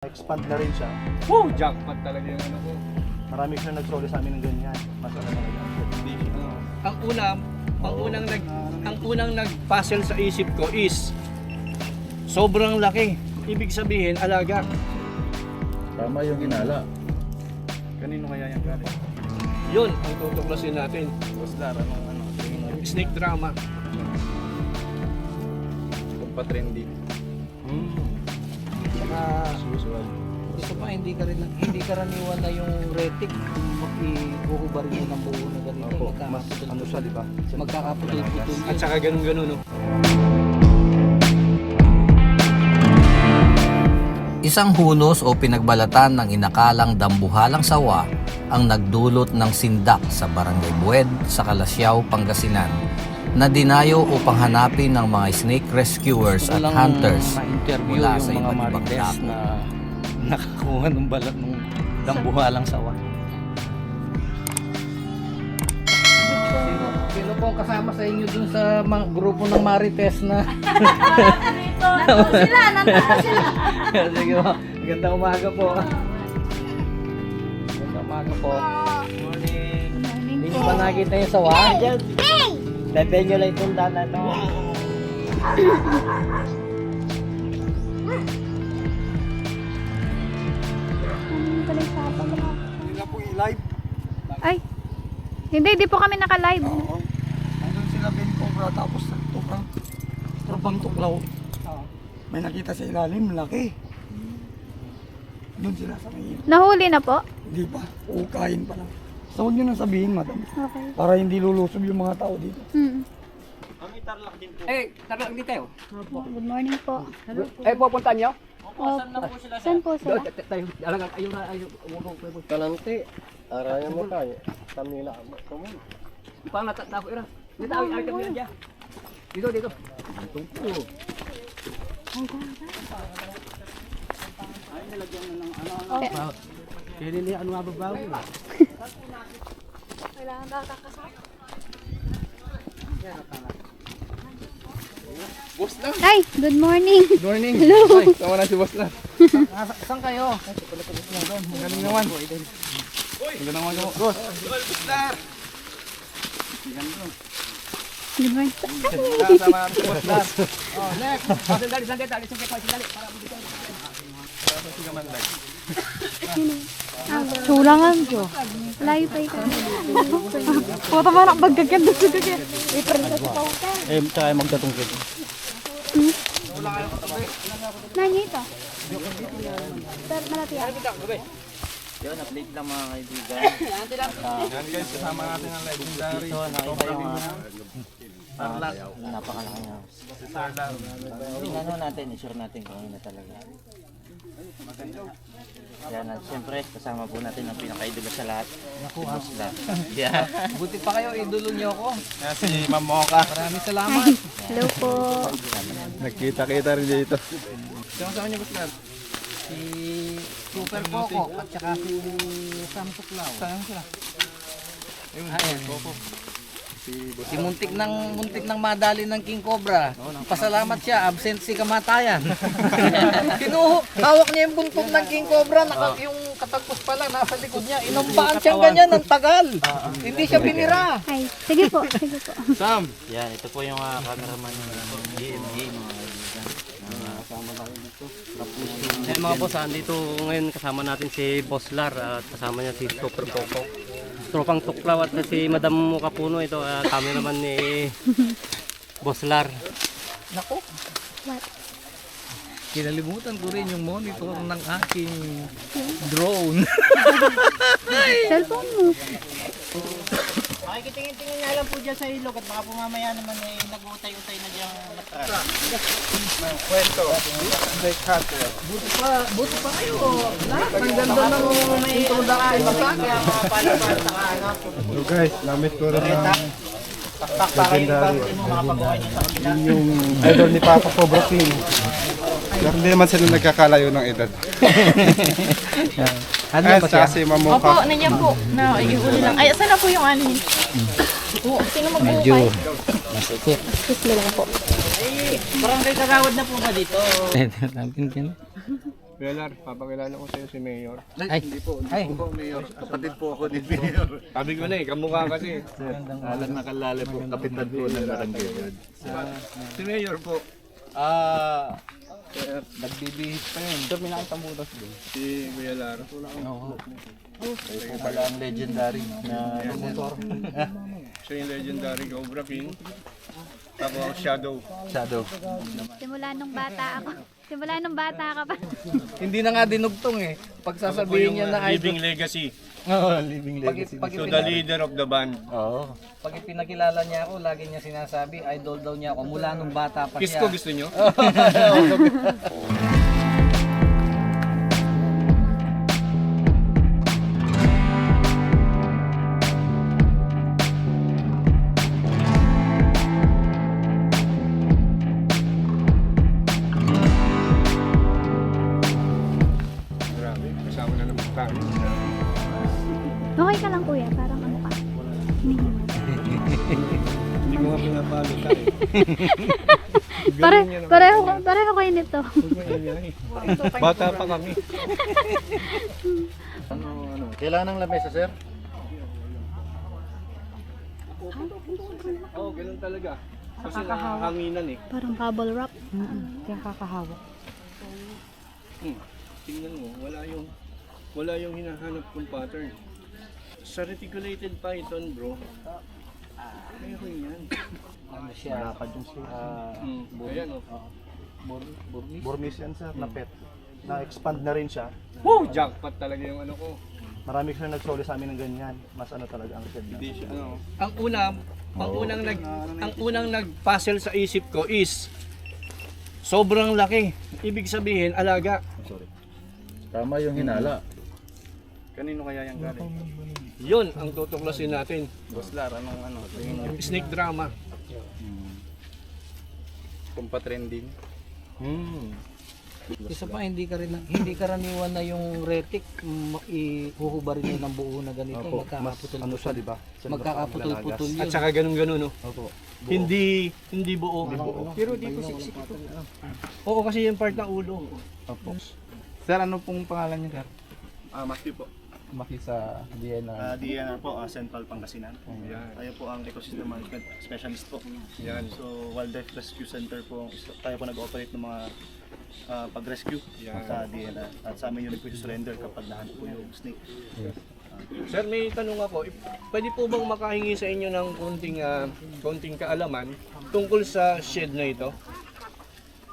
Expand na rin siya. Woo! Jackpot talaga yung ano ko. Marami siya nagsoli sa amin ng ganyan. Mas ano yan. Siya. Ano, ang una, ang unang nag ang unang nag-puzzle sa isip ko is sobrang laki. Ibig sabihin, alaga. Tama yung inala. Kanino kaya yan galing? Yun ang tutuklasin natin. Boss Lar, anong ano? Snake drama. Kung pa-trendy. Saka, Usual. isa pa, hindi ka rin, hindi karaniwan na yung retic mag-iuhubarin mo ng buo na ganito. Opo, mas ano siya, di ba? Magkakaputol-putol At yun. saka ganun-ganun, no? Isang hunos o pinagbalatan ng inakalang dambuhalang sawa ang nagdulot ng sindak sa Barangay Bued sa Kalasyaw, Pangasinan na dinayo upang hanapin ng mga snake rescuers at hunters mula yung sa mga iba't ibang dako. na nakakuha ng balat ng dambuhalang sawa. Sino, sino po ang kasama sa inyo dun sa mga grupo ng marites na Nandun sila, nandun sila. Sige po. Magandang umaga po. Magandang umaga po. Morning. Hindi ba nakita yung sawa? Tete nyo lang itong dana to. Hindi na po i-live. Ay, hindi, di po kami naka-live. Oo. Andun sila Ben Cobra tapos tukrang trupang tuklaw. May nakita sa ilalim, laki. Doon sila sa may Nahuli na po? Hindi pa. Ukayin pa lang. So huwag nyo nang sabihin, madam. Okay. Para hindi lulusob yung mga tao dito. Hmm. Eh, tara lang din kayo. Good morning po. Eh, pupunta niyo? Opo. Saan po sila? Tayo, alang, ayun na, ayun. Kalante. Araya mo tayo. Kami na mo. Paano natatako ira? Dito, ay, ay, kami dyan. Dito, dito. Tungko. Kaya nila ano nga babaw? Kailangan nakakasama. Ay, good morning. Good morning. Hello. Ay, tama na si Boss Lar. Saan kayo? Magaling naman. Magandang naman ako. Boss. Good morning. Natin si Boss Lar. Oh, next. Sandali, sandali, sandali, sandali, sandali. Para Sulangan ko. Layo pa ikaw. Puta ba nakabagkagyan doon sa gagyan? Iprin ka sa pauta. Eh, tsaka magtatungkit. Nanyo ito. Sir, malati yan. Yun, update lang mga kaibigan. Yan guys, kasama natin ang legendary. Ito, nakita yung mga Tarlac. napakalaki na. Si Sir Lar. Tingnan natin, i-sure natin kung ano na talaga. Yan, at siyempre, kasama po natin ang pinaka-idolo sa lahat. Naku, lahat. Yeah. Buti pa kayo, idolo niyo ako. Yan si Ma'am Mocha. Maraming salamat. Hello po. Nakita-kita rin dito. Kasama niyo ba Si Super Coco at saka si Sam Tuklaw. Saan sila? Ayun, Coco. Si muntik ng muntik ng madali ng King Cobra. Pasalamat siya, absent si kamatayan. Kinuho, hawak niya yung buntot ng King Cobra, naka, yung katagpos pa lang nasa likod niya. Inumpaan siyang ganyan ng tagal. Hindi siya binira. Ay, sige po, sige po. Sam. Yan, ito po yung uh, cameraman ng GMG mga kaibigan. Eh, mga boss, andito ngayon kasama natin si Boss Lar at kasama niya si Super Coco. Tropang Tuklaw at si Madam Mukapuno ito, uh, cameraman ni Boss Lar. Nako. What? Kinalimutan ko rin yung monitor ng aking drone. Cellphone mo. Makikitingin-tingin nga lang po dyan sa ilog at baka po mamaya naman eh, nag-utay-utay na dyan matras. Kwento. Snake Hunter. Buti pa, buti pa kayo. Lahat ng ganda ng introduction mo sa akin. So guys, namit ko rin ang Taktak para yung ibang mo makapagawa sa kabila. yung idol ni Papa Cobra King. Pero hindi naman sila nagkakalayo ng edad. Ano Ayan, ba siya? Opo, nandiyan po. Na, yung uli lang. Ay, saan na po yung anin? Oo, sino mag-uukay? Excuse me lang po. Barangay Kagawad na po ba dito? Natin Belar, papakilala ko sa'yo si Mayor. Ay, hindi po. Ay, Kapatid po ako ni Mayor. Sabi ko na eh, kamukha kasi. Alang nakalala po, kapitan po ng barangay. Si Mayor po, ah, nagbibihis pa yun. Ito, may nakita butas doon. si Kuya Lar. Oo. Ito po pala ang legendary na motor. Siya yung legendary Cobra King. Tapos Shadow. Shadow. Simula nung bata ako. Simula nung bata ka pa. Hindi na nga dinugtong eh. Pag sasabihin niya na idol. Living Legacy. Oo, living legacy. Pag, So pag, the leader of the band. Oo. Pag ipinakilala niya ako, lagi niya sinasabi, idol daw niya ako mula nung bata pa Kiss siya. ko gusto nyo? pareho, kayo nito. Bata pa kami. Kailangan ng lamesa, sir? Oo, oh, ganun talaga. Kasi nahanginan eh. Parang bubble wrap. Kaya kakahawak. Hmm. Tingnan mo, wala yung wala yung hinahanap kong pattern. Sa reticulated python, bro, meron yan. Ano siya? Ah, Hmm. Ayan oh. Bur- Burmese. Burmese yan, sir, na pet. Na-expand na rin siya. Woo! Jackpot talaga yung ano ko. Marami kasi nagsoli sa amin ng ganyan. Mas ano talaga ang shed na. Hindi siya ano. Ang una, ang unang nag ang unang nag-puzzle sa isip ko is sobrang laki. Ibig sabihin, alaga. Tama yung hinala. Kanino kaya yung galing? Yun ang tutuklasin natin. Boss Lar, anong ano? Tingin niyo? Snake drama. Pampatrending. Hmm. Isa pa, hindi ka rin, hindi karaniwan na yung retic, ihuhubarin nyo ng buo na ganito, Opo, mas magkakaputol, ano siya, di ba? magkakaputol-putol yun. At saka ganun-ganun, no? Opo. Hindi hindi buo. Pero dito siksik ito. Oo, kasi yung part ng ulo. Opo. Sir, ano pong pangalan niyo, sir? Ah, Matthew po. Maki sa DNR. Ah, DNR po, ah, Central Pangasinan. Yan. Tayo po ang ecosystem management specialist po. Yan. So, Wildlife Rescue Center po, tayo po nag-operate ng mga ah, pag-rescue Yan. sa DNR. At sa amin yung nag-surrender kapag nahanap po yung snake. Sir, may tanong ako. If- Pwede po bang makahingi sa inyo ng konting, ah, konting kaalaman tungkol sa shed na ito?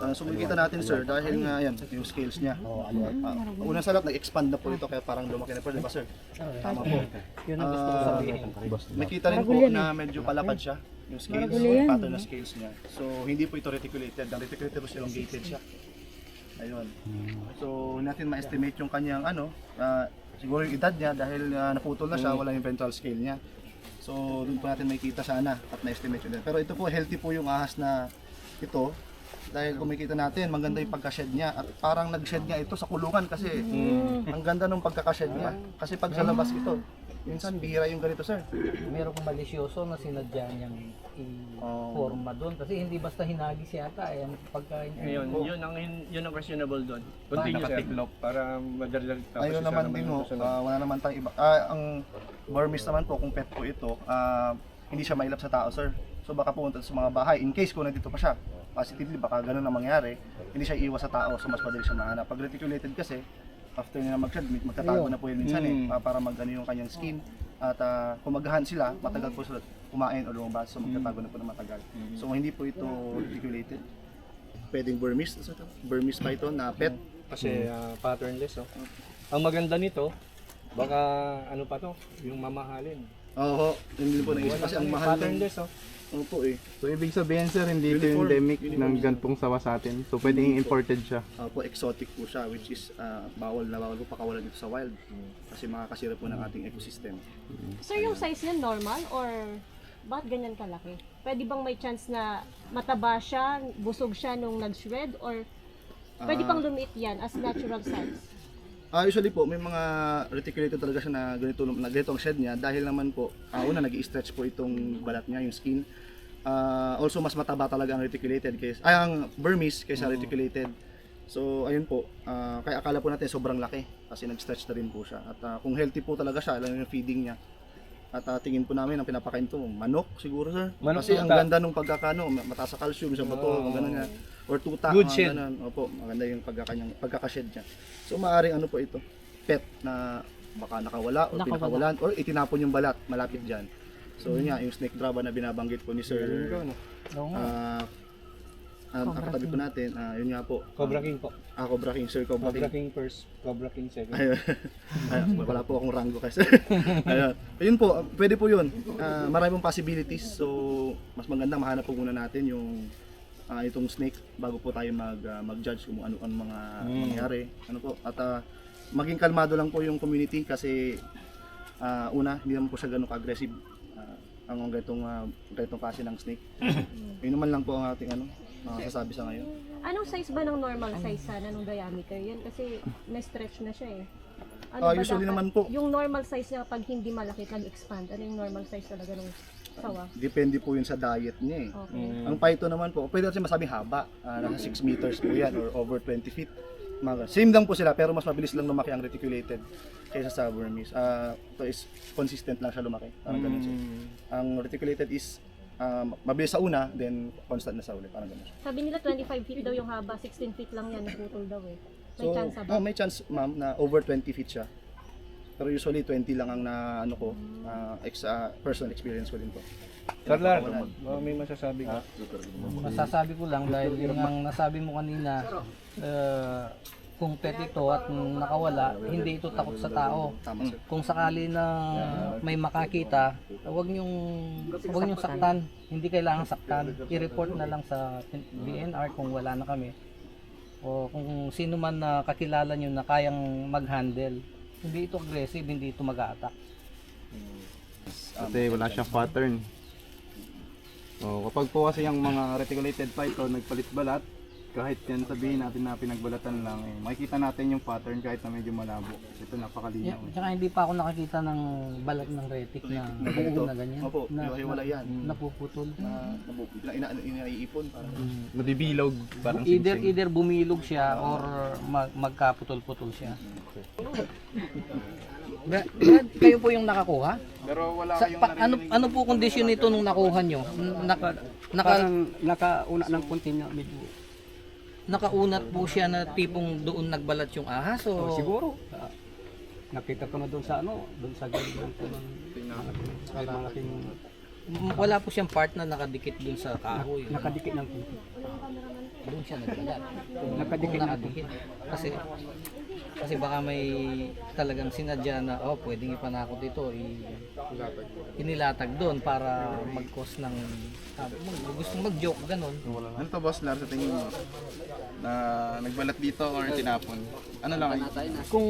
Uh, so makikita natin sir, dahil nga yan, yung scales niya. Ah, unang sa lahat, nag-expand na po ito kaya parang lumaki na po, di ba sir? Tama po. Sabihin. Makita rin po na medyo palapad siya, yung scales, yung pattern na scales niya. So hindi po ito reticulated, ang reticulated was elongated siya. Ayun. So natin ma-estimate yung kanyang ano, ah, siguro yung edad niya dahil ah, naputol na siya, wala yung ventral scale niya. So doon po natin makikita sana at na-estimate yun. Pero ito po healthy po yung ahas na ito dahil kung makikita natin maganda yung pagka-shed niya at parang nag-shed niya ito sa kulungan kasi ang ganda ng pagkaka-shed niya kasi pag sa labas ito minsan bihira yung ganito sir Meron kong malisyoso na sinadya niyang i-forma doon. Kasi hindi basta hinagis yata. Eh, pagka Ngayon, yun ang, yun ang questionable doon. Continue, sir. Para madali tapos ayun naman naman din ho susunod. ah, wala naman tayong iba ah, ang Burmese naman po kung pet po ito ah, hindi siya mailap sa tao sir so baka pumunta sa mga bahay in case kung nandito pa siya positively baka ganun ang mangyari hindi siya iwas sa tao so mas madali siya mahanap. Pag reticulated kasi after nila mag-shed magtatago na po yun minsan eh Mm. ah, para mag ano yung kanyang skin. At ah, kung maghahan sila matagal po sila kumain o lumabas so magtatago na po na matagal. So hindi po ito reticulated pwedeng Burmese to? Burmese python na pet? Kasi ah, patternless, oh. Ang maganda nito, baka ano pa to, yung mamahalin. Oo, hindi po naisip kasi ang mahal ng patternless, oh. Opo eh. So ibig sabihin sir, hindi ito Uniform. endemic Uniform. ng ganitong sawa sa atin. So pwedeng imported siya. Opo, exotic po siya which is ah, bawal na bawal po pakawalan dito sa wild. Kasi makakasira po ng ating ecosystem. Sir, yung size niya normal or bakit ganyan kalaki? Pwede bang may chance na mataba siya, busog siya nung nag-shred or pwede pang lumiit yan as natural size? Ah, usually po may mga reticulated talaga siya na ganito na ganito ang shed niya dahil naman po ah, una nag-stretch po itong balat niya, yung skin. Ah, also mas mataba talaga ang reticulated kaysa ay ang Burmese kaysa reticulated. So ayun po, ah, kaya akala po natin sobrang laki kasi nag-stretch na rin po siya. At ah, kung healthy po talaga siya, alam yung feeding niya. At ah, tingin po namin ang pinapakain to, manok siguro sir. Manok kasi ang ganda nung pagkakano, mataas sa calcium, sa bato, ang ganun niya. Or tuta, Good shed. ganun. Opo, maganda yung pagkakanyang pagkakashed niya. So maaring ano po ito, pet na baka nakawala o Nakawala. pinakawalan or itinapon yung balat malapit diyan. So yun nga, yung snake draba na binabanggit po ni Sir Oo nga. ah ah, nakatabi po natin, ah, yun nga po. Cobra King po. Ah, Cobra King, Sir Cobra, Cobra King. King first, Cobra King second. Ayun. Ayun, wala po akong rango kasi. Ayun. Ayun po, ah, pwede po yun. Ah, marami pong possibilities. So, mas maganda mahanap po muna natin yung ah, itong snake bago po tayo mag ah, mag-judge kung ano ang mga mangyari. Ano po? At ah, maging kalmado lang po yung community kasi ah, una, hindi naman po siya ganun ka-aggressive ah, ang ganitong uh, ganitong klase ng snake. Yun naman lang po ang ating ano, masasabi sa ngayon. Anong size ba ng normal size sana nung diameter? Yan kasi na-stretch na siya eh. Ano ba usually dapat? naman po. Yung normal size niya pag hindi malaki, nag-expand. Ano yung normal size talaga ng sawa? Depende po yun sa diet niya eh. Okay. Ang python naman po, pwede natin masabing haba. Ah, nasa 6 meters po yan or over 20 feet. Mga, same lang po sila pero mas mabilis lang lumaki ang reticulated kaysa sa Burmese. Ah, ito is consistent lang siya lumaki. Parang ganun siya. Ang reticulated is ah, mabilis sa una, then constant na sa uli. Parang ganun siya. Sabi nila 25 feet daw yung haba, 16 feet lang yan, naputol daw eh. May So, chance ba? ah, may chance ma'am na over 20 feet siya. Pero usually 20 lang ang na ano ko, ah, ex, ah, personal experience ko din to. Sarlar, Wala. oh, may masasabi ka? Masasabi ko lang dahil yung ang nasabi mo kanina, eh, kung pet ito at nakawala, hindi ito takot sa tao. Kung sakali na may makakita, huwag niyong huwag niyong saktan. Hindi kailangan saktan. I-report na lang sa DNR kung wala na kami. O kung sino man na kakilala niyo na kayang mag-handle. Hindi ito aggressive, hindi ito mag-attack. Kasi wala siyang pattern. Oh, kapag po kasi yung mga reticulated python nagpalit balat, kahit yan sabihin natin na pinagbalatan lang, eh, makikita natin yung pattern kahit na medyo malabo. Ito napakalinaw. Yeah, tsaka hindi pa ako nakakita ng balat ng retic na buo na ganyan. Opo, na, hiwa-hiwalay yan. napuputol. Na, nabu- ina, ina, ina, inaiipon. Parang, Nabibilog parang Either singsing. either bumilog siya or mag, magkaputol-putol siya. Brad, Brad, kayo po yung nakakuha? Pero wala Sa, kayong pa, ano ano po kondisyon nito nung nakuha nyo? Naka, naka, nakauna ng konti na medyo nakaunat po siya na tipong doon nagbalat yung ahas o siguro. Ah, nakita ko na doon sa ano, doon sa gilid ng ng malaking M- wala po siyang part na nakadikit doon sa kahoy. nakadikit ng. Doon siya nagbalat. Nakadikit Kung na nakadikit. Kasi kasi baka may talagang sinadya na oh pwedeng ipanakot ito i inilatag doon para mag-cause ng mo gustong mag-joke ganun Ano to boss Lar sa tingin mo? Na nagbalat dito or tinapon? Ano lang ay? kung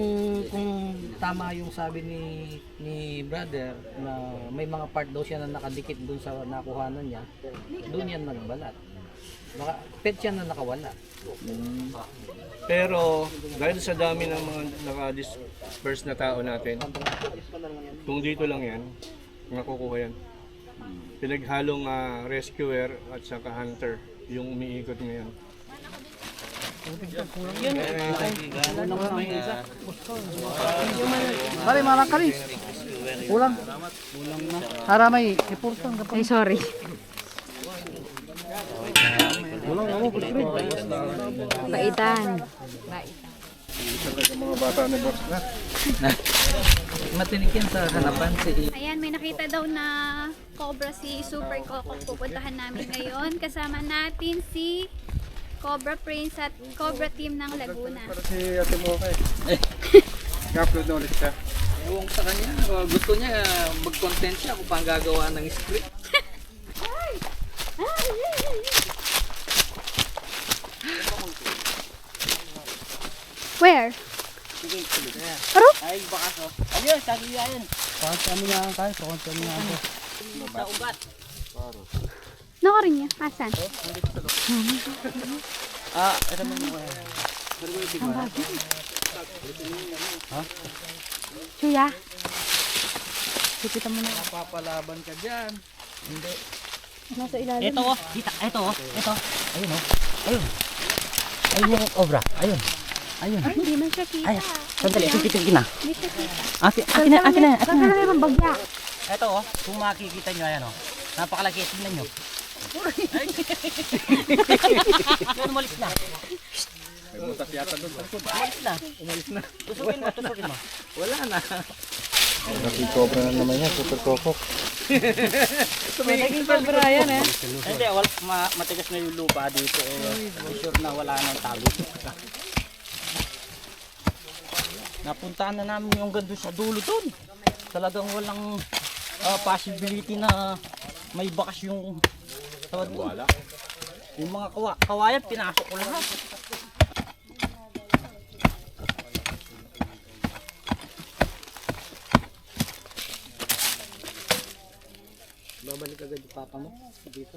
kung tama yung sabi ni ni brother na may mga part daw siya na nakadikit doon sa nakuhanan niya doon yan nagbalat baka pet siya na nakawala Pero dahil sa dami ng mga naka-disperse na tao natin, kung dito lang yan, makukuha yan. Pinaghalong ah, rescuer at saka hunter yung umiikot ngayon. Pare, marang kalis. Kulang. Kulang na. Para may ipurtang ka Ay, sorry. Baitan. Matinik yan sa hanapan si Ayan, may nakita daw na cobra si Super Coco. Pupuntahan namin ngayon. Kasama natin si Cobra Prince at Cobra Team ng Laguna. Si Ate Moke. I-upload na ulit siya. Ewan sa kanya, uh, gusto niya uh, mag-content siya kung paano gagawa ng script. Where? Naka rin niya. Asan? Ah, Chuya. Sipitan mo na. Papalaban ka dyan. Nasa ilalim. Ito oh, dita, ito oh, ito. Ayun oh. Ayun. Ayun yung obra. Ayun. Ayun. Ay, hindi man siya kita. Ay, sandali. Titigin na. Hindi siya kita. Akin, akin na, akin na. Akin na. Kaya ng bagya. Ito oh, kung makikita nyo, ayan oh. Napakalaki, tingnan nyo. Yan, umalis na. May butas yata doon. Umalis na. Umalis na. Tusugin mo, tusugin mo. Wala na. Nakikobra na naman yan, super kokok. Naging sobra yan eh. Hindi, wala, ma matigas na yung lupa dito. Eh. Sure na wala nang talo. Napuntahan na namin yung gando sa dulo doon. Talagang walang ah, possibility na may bakas yung tawad mo. Wala. Yung mga kawa kawayan, pinasok ko lahat. Babalik agad yung papa mo dito.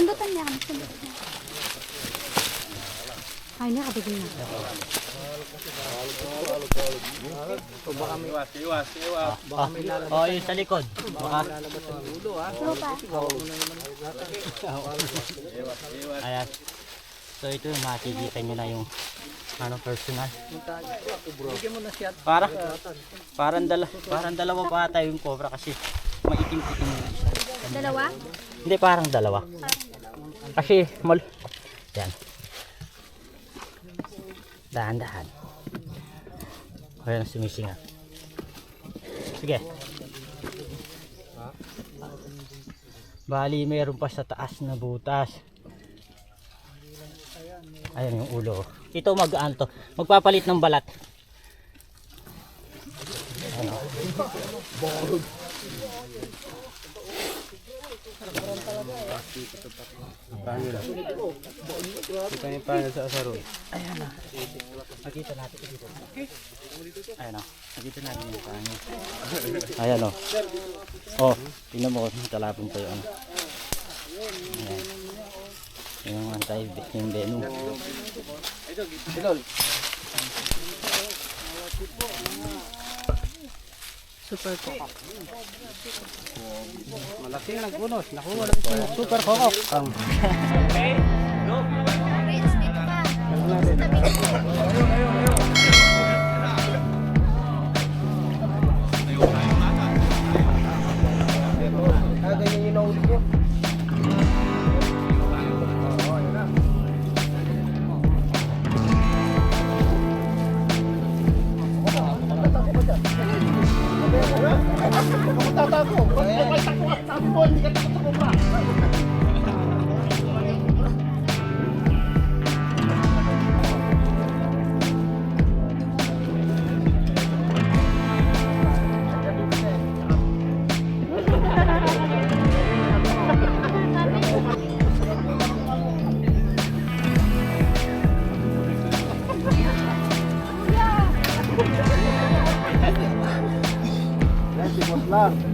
Sundutan niya kami. Sundutan niya. Ay, nakabigay na. Iwas, iwas, iwas. Oh, yung sa likod. Baka. Lupa. Ayan. So ito yung makikita nyo na yung ano personal. Para parang dala parang dalawa pa ata yung cobra kasi maitim-itim. Dalawa? Hindi parang dalawa. Kasi mal Yan. Dahan-dahan. Ayan sumisinga. Sige. Bali, meron pa sa taas na butas. Ayan yung ulo. Ito mag-ano to. Magpapalit ng balat. Ano? Kita niyo pa sa asaro. Ayan na. Nakita natin dito. Ayan o. Nakita natin yung kanya. Ayan o. Oh, tingnan mo. Talapin pa yung ano. Ayan. Yung antay, yung venom. Super coco. Malaki na nagbunos. Nakuha lang sa super kokok. Ang Friends, dito ka. Sa tabi.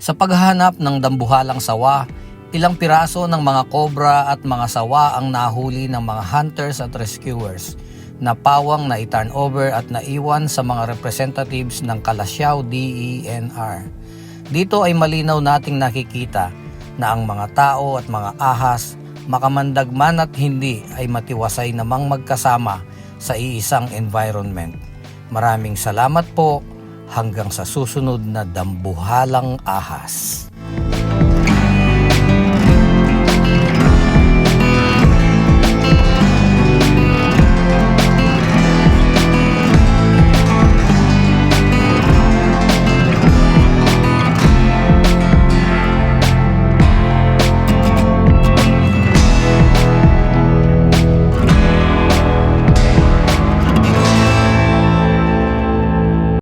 Sa paghahanap ng dambuhalang sawa, ilang piraso ng mga cobra at mga sawa ang nahuli ng mga hunters at rescuers na pawang na i-turn over at naiwan sa mga representatives ng Kalasyaw DENR. Dito ay malinaw nating nakikita na ang mga tao at mga ahas makamandag man at hindi ay matiwasay namang magkasama sa iisang environment. Maraming salamat po hanggang sa susunod na dambuhalang ahas.